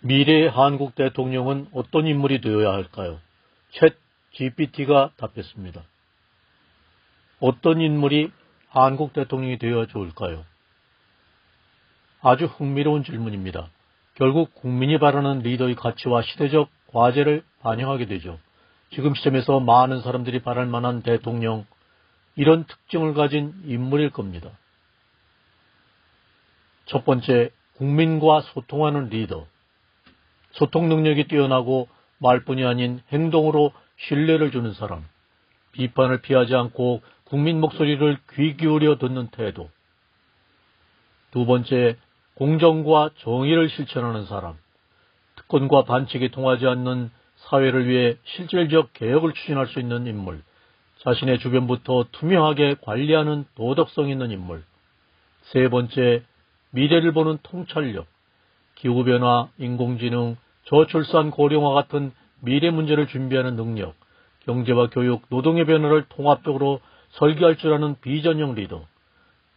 미래의 한국 대통령은 어떤 인물이 되어야 할까요? 챗 GPT가 답했습니다. 어떤 인물이 한국 대통령이 되어야 좋을까요? 아주 흥미로운 질문입니다. 결국 국민이 바라는 리더의 가치와 시대적 과제를 반영하게 되죠. 지금 시점에서 많은 사람들이 바랄 만한 대통령, 이런 특징을 가진 인물일 겁니다. 첫 번째, 국민과 소통하는 리더. 소통 능력이 뛰어나고 말뿐이 아닌 행동으로 신뢰를 주는 사람. 비판을 피하지 않고 국민 목소리를 귀 기울여 듣는 태도. 두 번째, 공정과 정의를 실천하는 사람. 특권과 반칙이 통하지 않는 사회를 위해 실질적 개혁을 추진할 수 있는 인물. 자신의 주변부터 투명하게 관리하는 도덕성 있는 인물. 세 번째, 미래를 보는 통찰력. 기후변화, 인공지능, 저출산 고령화 같은 미래 문제를 준비하는 능력. 경제와 교육, 노동의 변화를 통합적으로 설계할 줄 아는 비전형 리더.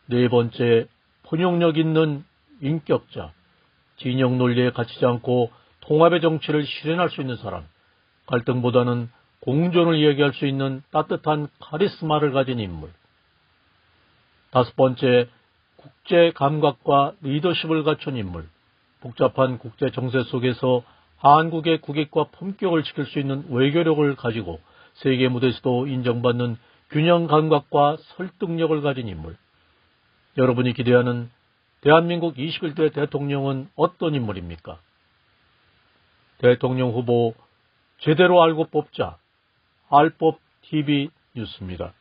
네 번째, 포용력 있는 인격자. 진영 논리에 갇히지 않고 통합의 정치를 실현할 수 있는 사람. 갈등보다는 공존을 이야기할 수 있는 따뜻한 카리스마를 가진 인물. 다섯 번째, 국제 감각과 리더십을 갖춘 인물. 복잡한 국제 정세 속에서 한국의 국익과 품격을 지킬 수 있는 외교력을 가지고 세계 무대에서도 인정받는 균형 감각과 설득력을 가진 인물. 여러분이 기대하는 대한민국 21대 대통령은 어떤 인물입니까? 대통령 후보 제대로 알고 뽑자. 알법 TV 뉴스입니다.